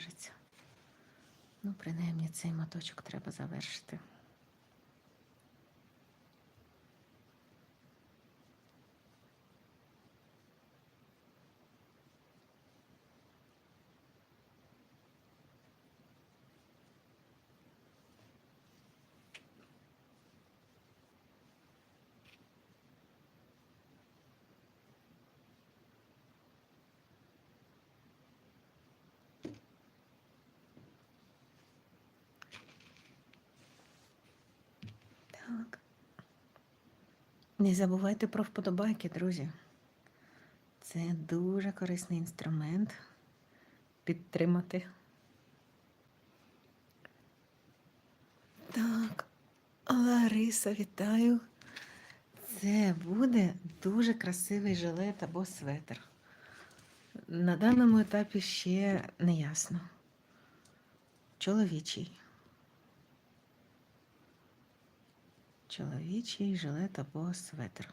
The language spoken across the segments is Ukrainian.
в'яжеться. Ну, принаймні, цей моточок треба завершити. Так. Не забувайте про вподобайки, друзі. Це дуже корисний інструмент підтримати. Так, Лариса, вітаю. Це буде дуже красивий жилет або светр. На даному етапі ще не ясно. Чоловічий. Чоловічий жилет або светр.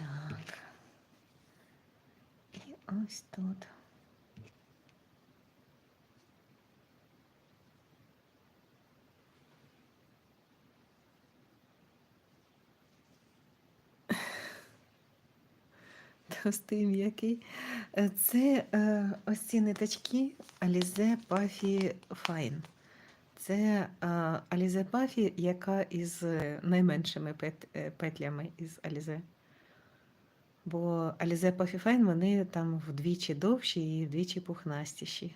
Так. І ось тут. Товстий м'який. Е, Це е, ось ці ниточки Alize Puffy Fine. Це е, Alize Puffy, яка із е, найменшими пет, е, петлями із Alize. Бо Puffy Fine, вони там вдвічі довші і вдвічі пухнастіші.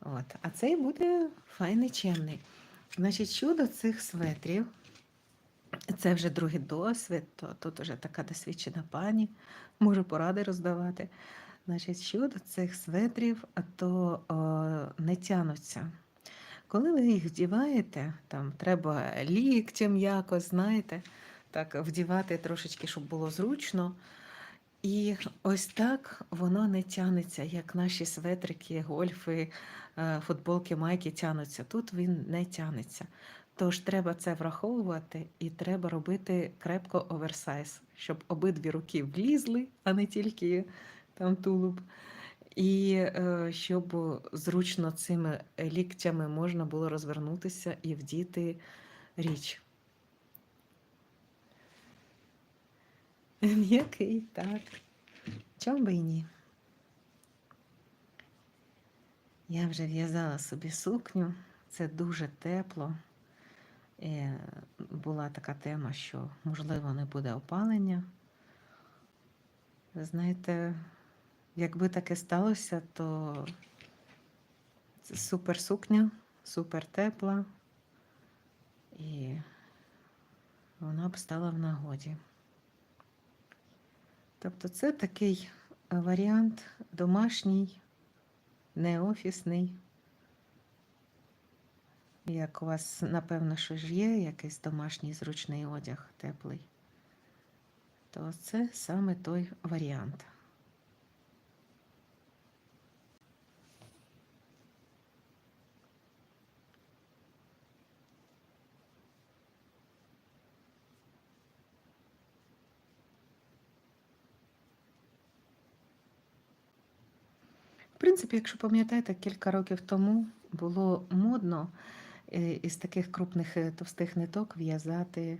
От. А цей буде файний чемний. Значить, щодо цих светрів, це вже другий досвід, то тут вже така досвідчена пані, можу поради роздавати. Значить, щодо цих светрів, то о, не тянуться. Коли ви їх вдіваєте, там треба ліктем якось, знаєте, так вдівати трошечки, щоб було зручно. І ось так воно не тянеться, як наші светрики, гольфи, е, футболки, майки тянуться. Тут він не тянеться. Тож треба це враховувати і треба робити крепко оверсайз, щоб обидві руки влізли, а не тільки там тулуб. І е, щоб зручно цими ліктями можна було розвернутися і вдіти річ. М'який, так. Чом би і ні? Я вже в'язала собі сукню, це дуже тепло. Е, Була така тема, що, можливо, не буде опалення. Ви знаєте, якби таке сталося, то це супер сукня, супер тепла, і вона б стала в нагоді. Тобто це такий е, варіант домашній, не офісний. Як у вас, напевно, що ж є якийсь домашній зручний одяг теплий, то це саме той варіант. В принципі, якщо пам'ятаєте, кілька років тому було модно е, із таких крупних е, товстих ниток в'язати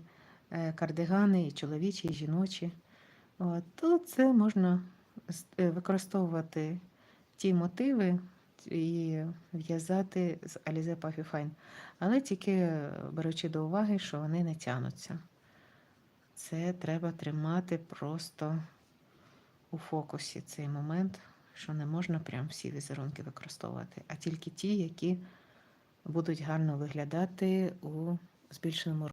е, кардигани і чоловічі, і жіночі. От, то це можна використовувати ті мотиви і в'язати з Alize Puffy Fine, але тільки беручи до уваги, що вони не тянуться. Це треба тримати просто у фокусі цей момент, що не можна прям всі візерунки використовувати, а тільки ті, які будуть гарно виглядати у збільшеному